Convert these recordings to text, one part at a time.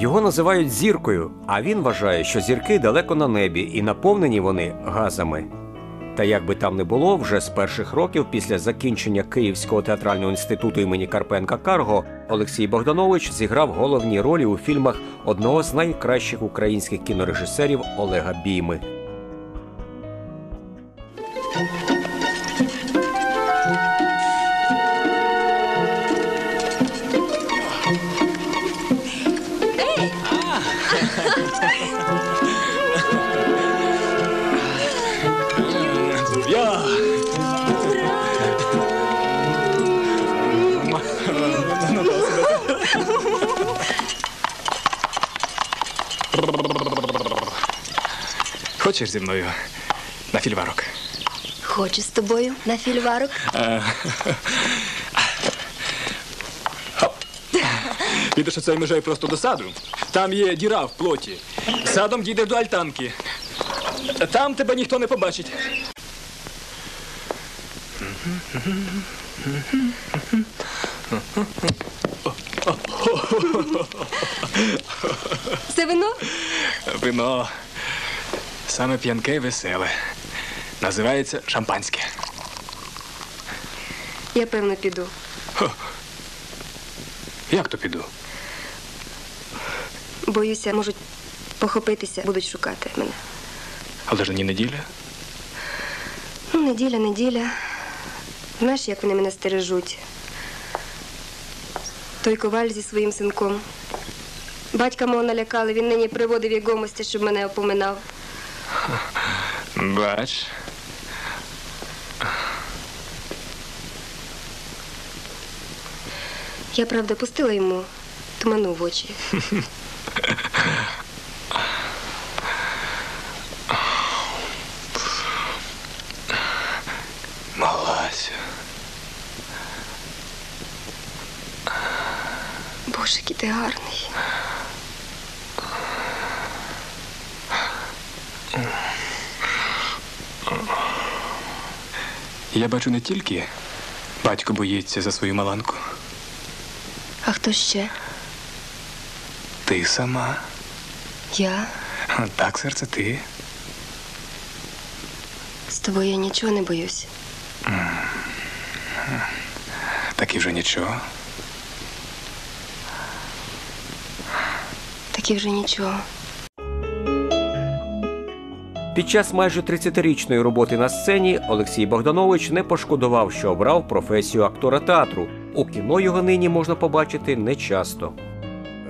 Його називають зіркою, а він вважає, що зірки далеко на небі і наповнені вони газами. Та як би там не було, вже з перших років після закінчення Київського театрального інституту імені Карпенка Карго Олексій Богданович зіграв головні ролі у фільмах одного з найкращих українських кінорежисерів Олега Бійми. Хочеш зі мною на фільварок? Хочу з тобою на фільварок. Підеш оцей межей просто до саду. Там є діра в плоті. Садом дійдеш до альтанки. Там тебе ніхто не побачить. Це вино? Вино саме п'янке і веселе. Називається шампанське. Я певно піду. Як то піду? Боюся, можуть похопитися, будуть шукати мене. Але ж нині неділя. Ну, неділя, неділя. Знаєш, як вони мене стережуть. Той коваль зі своїм синком. Батька мого налякали, він нині приводив його гомості, щоб мене опоминав. Бач. Я, правда, пустила йому туману в очі. Малася. Боже, який ти гарний. Я бачу не тільки батько боїться за свою маланку. А хто ще? Ти сама. Я? Так, серце, ти. З тобою я нічого не боюсь. Так і вже нічого. Так і вже нічого. Під час майже 30-річної роботи на сцені Олексій Богданович не пошкодував, що обрав професію актора театру. У кіно його нині можна побачити нечасто.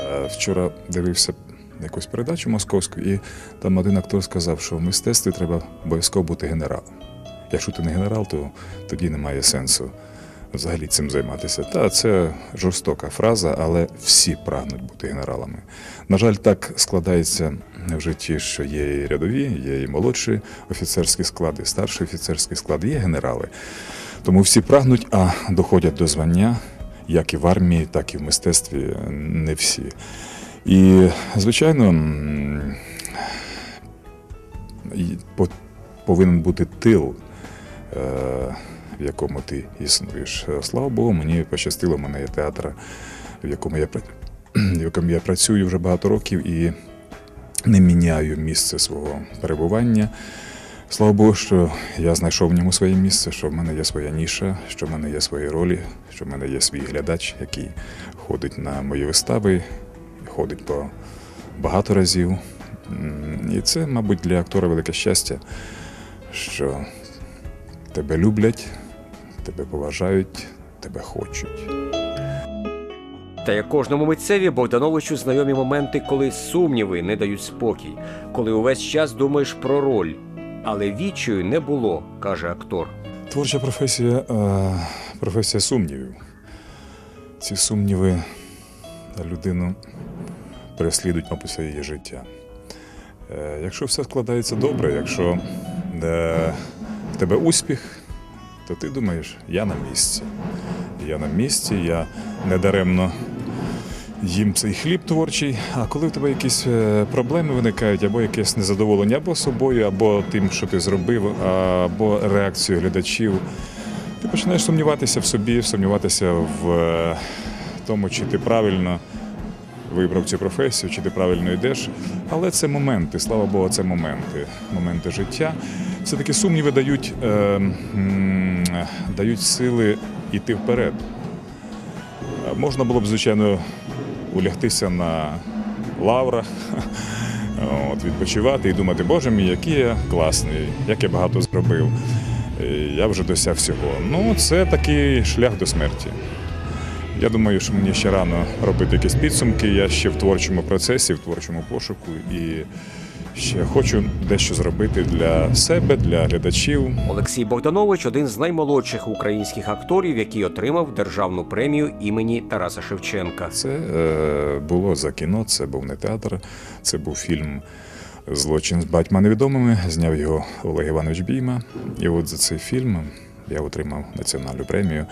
Е, Вчора дивився якусь передачу московську, і там один актор сказав, що в мистецтві треба обов'язково бути генералом. Якщо ти не генерал, то тоді немає сенсу взагалі цим займатися. Та це жорстока фраза, але всі прагнуть бути генералами. На жаль, так складається в житті, що є і рядові, є і молодші офіцерські склади, старший офіцерський склад, є генерали. Тому всі прагнуть, а доходять до звання, як і в армії, так і в мистецтві, не всі. І, звичайно, повинен бути тил, е, в якому ти існуєш. Слава Богу, мені пощастило, мене є театр, в якому я, в якому я працюю вже багато років і не міняю місце свого перебування. Слава Богу, що я знайшов в ньому своє місце, що в мене є своя ніша, що в мене є свої ролі, що в мене є свій глядач, який ходить на мої вистави, ходить по багато разів. І це, мабуть, для актора велике щастя, що тебе люблять, тебе поважають, тебе хочуть. Як кожному митцеві Богдановичу знайомі моменти, коли сумніви не дають спокій, коли увесь час думаєш про роль. Але відчаю не було, каже актор. Творча професія е, професія сумнівів. Ці сумніви людину переслідують, мабуть, все її життя. Е, Якщо все складається добре, якщо е, в тебе успіх, то ти думаєш, я на місці. Я на місці, я недаремно їм цей хліб творчий. А коли в тебе якісь е, проблеми виникають, або якесь незадоволення або собою, або тим, що ти зробив, або реакцією глядачів, ти починаєш сумніватися в собі, сумніватися в е, тому, чи ти правильно вибрав цю професію, чи ти правильно йдеш. Але це моменти, слава Богу, це моменти, моменти життя. Все-таки сумніви дають, е, дають сили йти вперед. Можна було б, звичайно, улягтися на лаврах, от, відпочивати і думати, боже мій, який я класний, як я багато зробив. е, Я вже досяг всього. Ну, це такий шлях до смерті. Я думаю, що мені ще рано робити якісь підсумки. Я ще в творчому процесі, в творчому пошуку і ще хочу дещо зробити для себе, для глядачів. Олексій Богданович один з наймолодших українських акторів, який отримав державну премію імені Тараса Шевченка. Це е, було за кіно, це був не театр, це був фільм Злочин з батьма невідомими. Зняв його Олег Іванович Бійма. І от за цей фільм я отримав національну премію.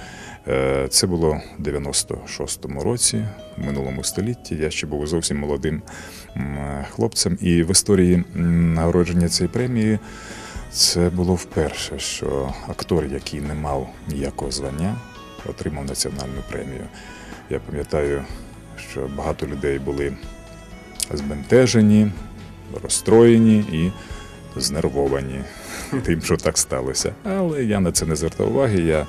Е, Це було в 96-му році, в минулому столітті. Я ще був зовсім молодим хлопцем. І в історії нагородження цієї премії це було вперше, що актор, який не мав ніякого звання, отримав національну премію. Я пам'ятаю, що багато людей були збентежені, розстроєні і знервовані тим, що так сталося. Але я на це не звертав уваги. Я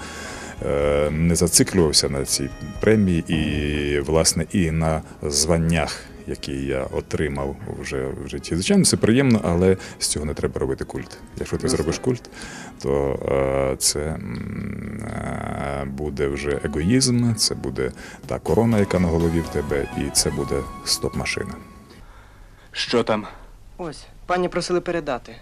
е, не зациклювався на цій премії і, власне, і на званнях, які я отримав вже в житті. Звичайно, це приємно, але з цього не треба робити культ. Якщо ти зробиш культ, то е, це е, буде вже егоїзм, це буде та корона, яка на голові в тебе, і це буде стоп-машина. Що там? Ось, пані просили передати.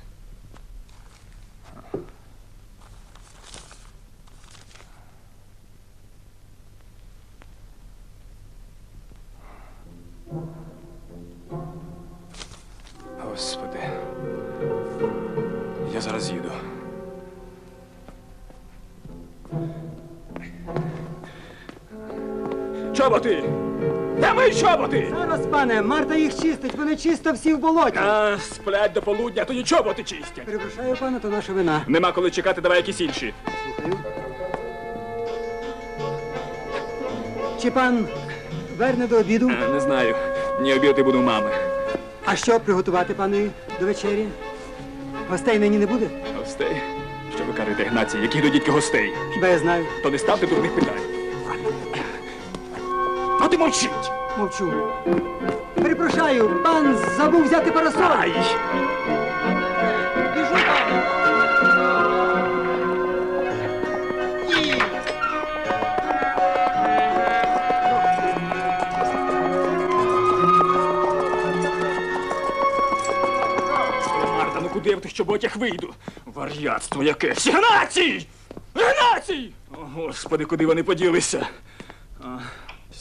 Господи. Я зараз їду. Чоботи! Де мої чоботи? Зараз, пане, Марта їх чистить, вони чисто всі в болоті. А, сплять до полудня, тоді чоботи чистять. Перепрошую, пане, то наша вина. Нема коли чекати, давай якісь інші. Слухаю. Чи пан верне до обіду? Е, Не знаю. Ні обідати буду у мами. А що приготувати панові до вечері? Гостей нині не буде? Гостей? Що ви кажете, Гнацій, які до дітки гостей? Хіба я знаю? То не ставте дурних питань. Ти мовчіть! Мовчу. Перепрошую, пан забув взяти парасоль. Ай! Біжу, пане. Марта, ну куди я в тих чоботях вийду? Вар'ятство якесь. Гнацій! Гнацій! О, господи, куди вони поділися?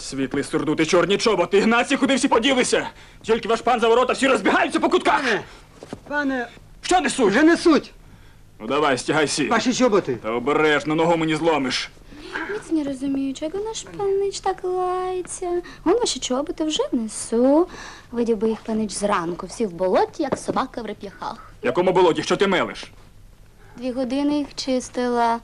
Світлий сурдути, чорні чоботи. Гнацій, куди всі поділися? Тільки ваш пан за ворота всі розбігаються по кутках. Пане, пане, Що несуть? вже несуть Ну давай, стягай сі. ваші чоботи. Та обережно, ногу мені зломиш. Nic nie rozumію, чого наш панич так лається. Он ваші чоботи вже несу. Видів би їх панич зранку, всі в болоті, як собака в реп'яхах. В якому болоті, що ти мелиш? Дві години їх чистила.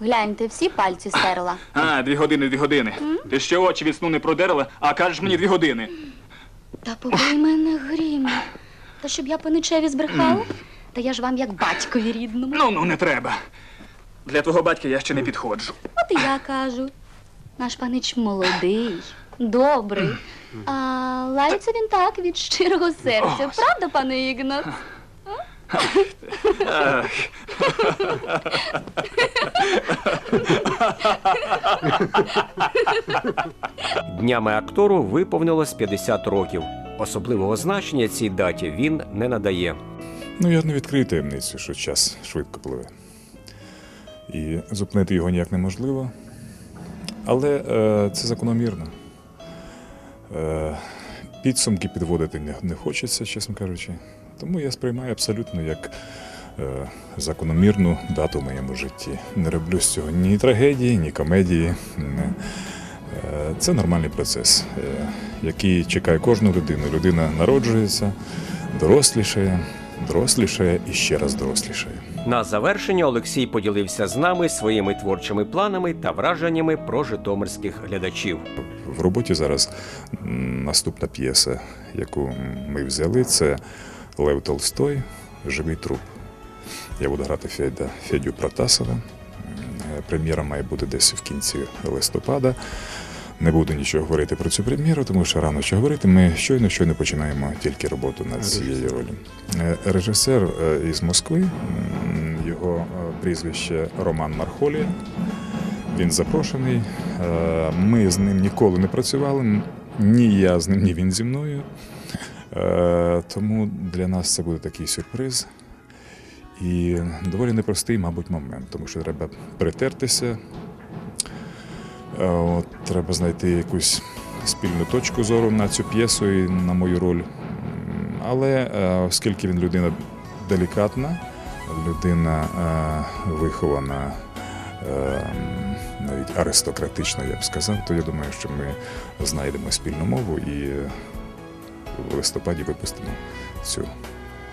Гляньте, всі пальці стерла. А, дві години, дві години. Ти ще очі від сну не продерла, а кажеш мені дві години. Та побий мене грім. Та щоб я паничеві збрехала? Та я ж вам як батькові рідному. Ну, ну, не треба. Для твого батька я ще не підходжу. От і я кажу. Наш панич молодий, добрий. А лається він так від щирого серця. Правда, пане Ігнат? Днями актору виповнилось 50 років. Особливого значення цій даті він не надає. Ну, я не відкрию таємницю, що час швидко пливе. І зупинити його ніяк неможливо. Але е, це закономірно. Е, підсумки підводити не, не хочеться, чесно кажучи. Тому я сприймаю абсолютно як е, закономірну дату в моєму житті. Не роблю з цього ні трагедії, ні комедії. Не. Е, Це нормальний процес, е, який чекає кожну людину. Людина народжується, дорослішає, дорослішає і ще раз дорослішає. На завершення Олексій поділився з нами своїми творчими планами та враженнями про житомирських глядачів. В роботі зараз наступна п'єса, яку ми взяли, це Лев Толстой Живий труп. Я буду грати Федя, Федю Протасова. Е, Прем'єра має бути десь в кінці листопада. Не буду нічого говорити про цю прем'єру, тому що рано що говорити. Ми щойно щойно починаємо тільки роботу над цією ролью. Е, Режисер е, із Москви, його прізвище Роман Мархолія. Він запрошений. Ми з ним ніколи не працювали. Ні я з ним, ні він зі мною. Е, Тому для нас це буде такий сюрприз. І доволі непростий, мабуть, момент, тому що треба притертися. Е, треба знайти якусь спільну точку зору на цю п'єсу і на мою роль. Але е, оскільки він людина делікатна, людина вихована, навіть аристократична, я б сказав, то я думаю, що ми знайдемо спільну мову і в листопаді випустимо цю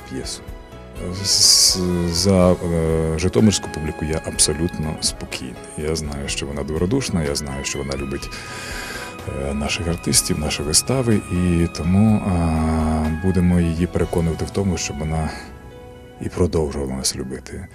п'єсу. За е, Житомирську публіку я абсолютно спокійний. Я знаю, що вона добродушна, я знаю, що вона любить е, наших артистів, наші вистави, і тому будемо її переконувати в тому, щоб вона і продовжувала нас любити.